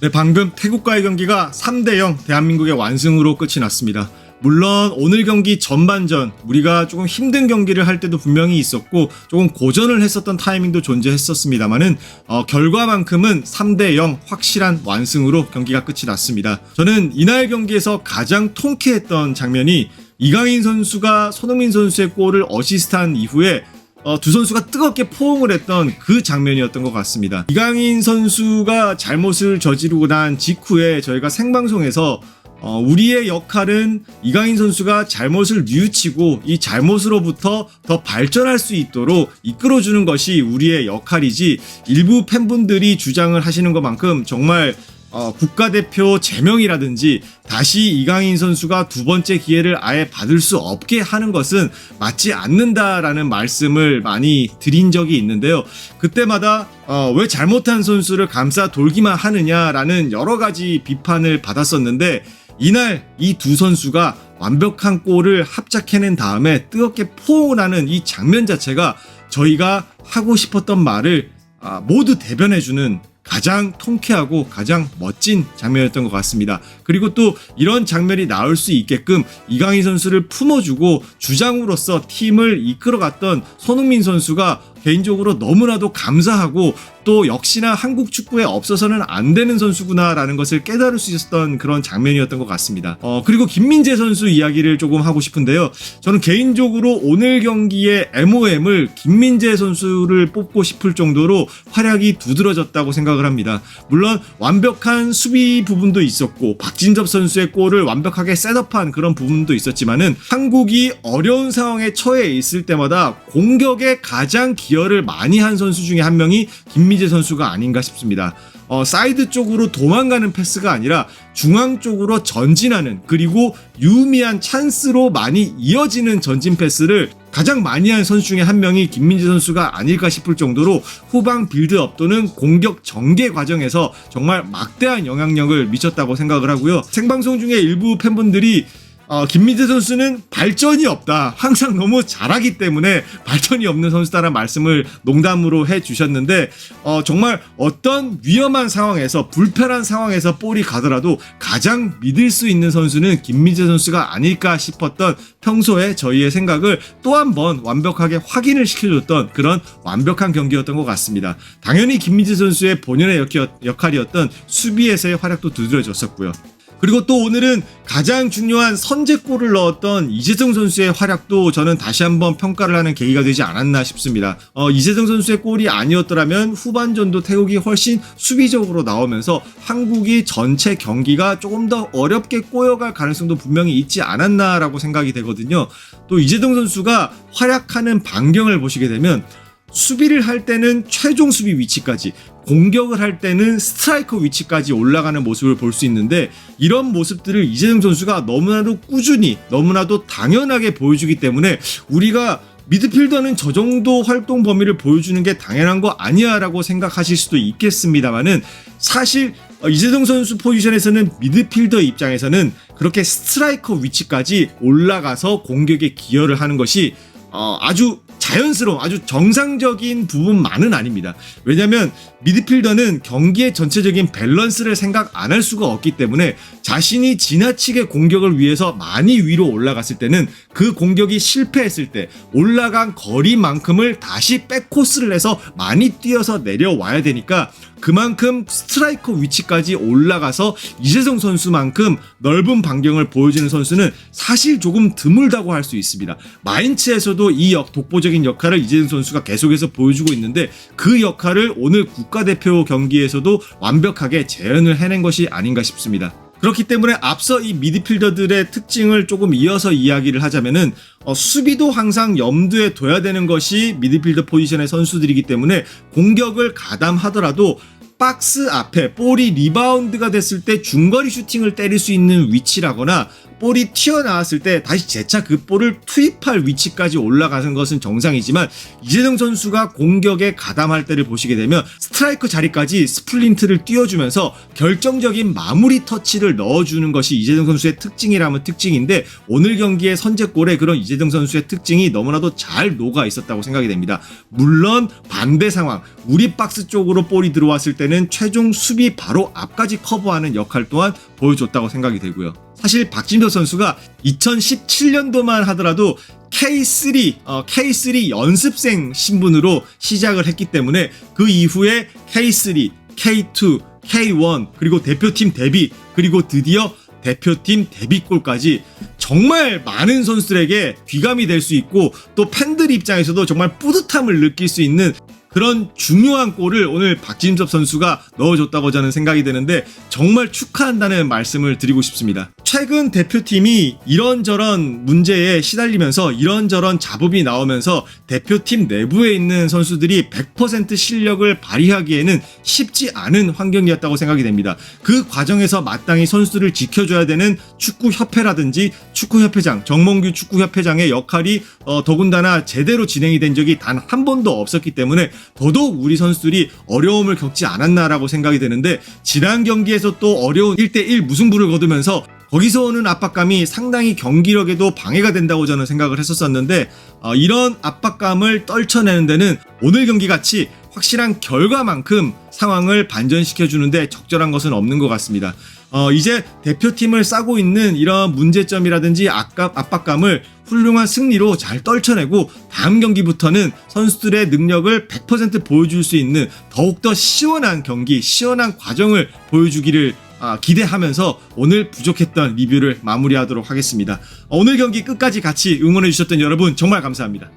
네, 방금 태국과의 경기가 3대0 대한민국의 완승으로 끝이 났습니다. 물론 오늘 경기 전반전 우리가 조금 힘든 경기를 할 때도 분명히 있었고 조금 고전을 했었던 타이밍도 존재했었습니다만은 어, 결과만큼은 3대 0 확실한 완승으로 경기가 끝이 났습니다. 저는 이날 경기에서 가장 통쾌했던 장면이 이강인 선수가 손흥민 선수의 골을 어시스트한 이후에 어, 두 선수가 뜨겁게 포옹을 했던 그 장면이었던 것 같습니다. 이강인 선수가 잘못을 저지르고 난 직후에 저희가 생방송에서 어, 우리의 역할은 이강인 선수가 잘못을 뉘우치고 이 잘못으로부터 더 발전할 수 있도록 이끌어주는 것이 우리의 역할이지 일부 팬분들이 주장을 하시는 것만큼 정말 어, 국가대표 제명이라든지 다시 이강인 선수가 두 번째 기회를 아예 받을 수 없게 하는 것은 맞지 않는다라는 말씀을 많이 드린 적이 있는데요. 그때마다 어, 왜 잘못한 선수를 감싸 돌기만 하느냐라는 여러 가지 비판을 받았었는데 이날 이 두 선수가 완벽한 골을 합작해낸 다음에 뜨겁게 포옹을 하는 이 장면 자체가 저희가 하고 싶었던 말을 아, 모두 대변해주는 가장 통쾌하고 가장 멋진 장면이었던 것 같습니다. 그리고 또 이런 장면이 나올 수 있게끔 이강인 선수를 품어주고 주장으로서 팀을 이끌어갔던 손흥민 선수가 개인적으로 너무나도 감사하고 또 역시나 한국 축구에 없어서는 안 되는 선수구나라는 것을 깨달을 수 있었던 그런 장면이었던 것 같습니다. 어, 그리고 김민재 선수 이야기를 조금 하고 싶은데요. 저는 개인적으로 오늘 경기의 MOM을 김민재 선수를 뽑고 싶을 정도로 활약이 두드러졌다고 생각을 합니다. 물론 완벽한 수비 부분도 있었고 박진섭 선수의 골을 완벽하게 셋업한 그런 부분도 있었지만은 한국이 어려운 상황에 처해 있을 때마다 공격에 가장 기 여를 많이 한 선수 중에 한 명이 김민재 선수가 아닌가 싶습니다. 어, 사이드 쪽으로 도망가는 패스가 아니라 중앙 쪽으로 전진하는 그리고 유의미한 찬스로 많이 이어지는 전진 패스를 가장 많이 한 선수 중에 한 명이 김민재 선수가 아닐까 싶을 정도로 후방 빌드업 또는 공격 전개 과정에서 정말 막대한 영향력을 미쳤다고 생각을 하고요. 생방송 중에 일부 팬분들이 어, 김민재 선수는 발전이 없다. 항상 너무 잘하기 때문에 발전이 없는 선수다라는 말씀을 농담으로 해 주셨는데, 어, 정말 어떤 위험한 상황에서, 불편한 상황에서 볼이 가더라도 가장 믿을 수 있는 선수는 김민재 선수가 아닐까 싶었던 평소에 저희의 생각을 또 한 번 완벽하게 확인을 시켜줬던 그런 완벽한 경기였던 것 같습니다. 당연히 김민재 선수의 본연의 역- 역할이었던 수비에서의 활약도 두드러졌었고요. 그리고 또 오늘은 가장 중요한 선제골을 넣었던 이재성 선수의 활약도 저는 다시 한번 평가를 하는 계기가 되지 않았나 싶습니다. 어, 이재성 선수의 골이 아니었더라면 후반전도 태국이 훨씬 수비적으로 나오면서 한국이 전체 경기가 조금 더 어렵게 꼬여갈 가능성도 분명히 있지 않았나라고 생각이 되거든요. 또 이재동 선수가 활약하는 반경을 보시게 되면 수비를 할 때는 최종 수비 위치까지 공격을 할 때는 스트라이커 위치까지 올라가는 모습을 볼 수 있는데 이런 모습들을 이재동 선수가 너무나도 꾸준히 너무나도 당연하게 보여주기 때문에 우리가 미드필더는 저 정도 활동 범위를 보여주는 게 당연한 거 아니야라고 생각하실 수도 있겠습니다만은 사실 어, 이재동 선수 포지션에서는 미드필더 입장에서는 그렇게 스트라이커 위치까지 올라가서 공격에 기여를 하는 것이 어, 아주 자연스러운 아주 정상적인 부분만은 아닙니다. 왜냐하면 미드필더는 경기의 전체적인 밸런스를 생각 안 할 수가 없기 때문에 자신이 지나치게 공격을 위해서 많이 위로 올라갔을 때는 그 공격이 실패했을 때 올라간 거리만큼을 다시 백코스를 해서 많이 뛰어서 내려와야 되니까 그만큼 스트라이커 위치까지 올라가서 이재성 선수만큼 넓은 반경을 보여주는 선수는 사실 조금 드물다고 할 수 있습니다. 마인츠에서도 이 역, 독보적인 역할을 이재성 선수가 계속해서 보여주고 있는데 그 역할을 오늘 국가대표 경기에서도 완벽하게 재현을 해낸 것이 아닌가 싶습니다. 그렇기 때문에 앞서 이 미드필더들의 특징을 조금 이어서 이야기를 하자면은 어, 수비도 항상 염두에 둬야 되는 것이 미드필더 포지션의 선수들이기 때문에 공격을 가담하더라도 박스 앞에 볼이 리바운드가 됐을 때 중거리 슈팅을 때릴 수 있는 위치라거나 볼이 튀어나왔을 때 다시 재차 그 볼을 투입할 위치까지 올라가는 것은 정상이지만 이재동 선수가 공격에 가담할 때를 보시게 되면 스트라이커 자리까지 스플린트를 띄워주면서 결정적인 마무리 터치를 넣어주는 것이 이재동 선수의 특징이라면 특징인데 오늘 경기의 선제골에 그런 이재동 선수의 특징이 너무나도 잘 녹아 있었다고 생각이 됩니다. 물론 반대 상황 우리 박스 쪽으로 볼이 들어왔을 때는 최종 수비 바로 앞까지 커버하는 역할 또한 보여줬다고 생각이 되고요. 사실 박진도 선수가 2017년도만 하더라도 K3 어, K3 연습생 신분으로 시작을 했기 때문에 그 이후에 K3, K2, K1 그리고 대표팀 데뷔 그리고 드디어 대표팀 데뷔골까지 정말 많은 선수들에게 귀감이 될 수 있고 또 팬들 입장에서도 정말 뿌듯함을 느낄 수 있는 그런 중요한 골을 오늘 박진섭 선수가 넣어줬다고 저는 생각이 되는데 정말 축하한다는 말씀을 드리고 싶습니다. 최근 대표팀이 이런저런 문제에 시달리면서 이런저런 잡음이 나오면서 대표팀 내부에 있는 선수들이 100% 실력을 발휘하기에는 쉽지 않은 환경이었다고 생각이 됩니다. 그 과정에서 마땅히 선수들을 지켜줘야 되는 축구협회라든지 축구협회장, 정몽규 축구협회장의 역할이 어, 더군다나 제대로 진행이 된 적이 단 한 번도 없었기 때문에 더더욱 우리 선수들이 어려움을 겪지 않았나라고 생각이 되는데 지난 경기에서 또 어려운 1대1 무승부를 거두면서 거기서 오는 압박감이 상당히 경기력에도 방해가 된다고 저는 생각을 했었었는데 어, 이런 압박감을 떨쳐내는 데는 오늘 경기 같이 확실한 결과만큼 상황을 반전시켜 주는데 적절한 것은 없는 것 같습니다. 어, 이제 대표팀을 싸고 있는 이런 문제점이라든지 압박, 압박감을 훌륭한 승리로 잘 떨쳐내고 다음 경기부터는 선수들의 능력을 100% 보여줄 수 있는 더욱더 시원한 경기, 시원한 과정을 보여주기를 아, 기대하면서 오늘 부족했던 리뷰를 마무리하도록 하겠습니다. 어, 오늘 경기 끝까지 같이 응원해 주셨던 여러분 정말 감사합니다.